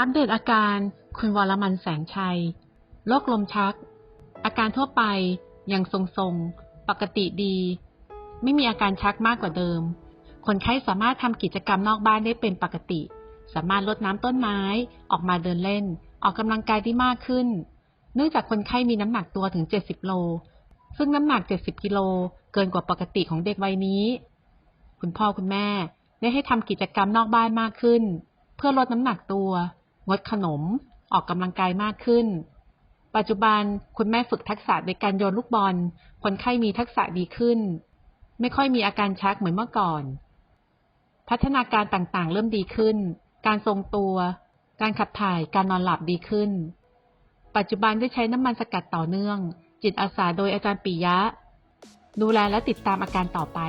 อัปเดตอาการคุณวรมันแสงชัย โรคลมชัก อาการทั่วไปยังทรงๆ ปกติดี ไม่มีอาการชักมากกว่าเดิม คนไข้สามารถทำกิจกรรมนอกบ้านได้เป็นปกติ สามารถลดน้ำต้นไม้ ออกมาเดินเล่น ออกกำลังกายได้มากขึ้น เนื่องจากคนไข้มีน้ำหนักตัวถึง 70 โล ซึ่งน้ำหนัก 70 กิโลเกินกว่าปกติของเด็กวัยนี้ คุณพ่อคุณแม่ได้ให้ทำกิจกรรมนอกบ้านมากขึ้น เพื่อลดน้ำหนักตัว งดขนม ออกกำลังกายมากขึ้น ปัจจุบันคุณแม่ฝึกทักษะในการโยนลูกบอล คนไข้มีทักษะดีขึ้น ไม่ค่อยมีอาการชักเหมือนเมื่อก่อน พัฒนาการต่างๆ เริ่มดีขึ้น การทรงตัว การขับถ่าย การนอนหลับดีขึ้น ปัจจุบันได้ใช้น้ำมันสกัดต่อเนื่อง จิตอาสาโดยอาจารย์ปิยะ ดูแลและติดตามอาการต่อไป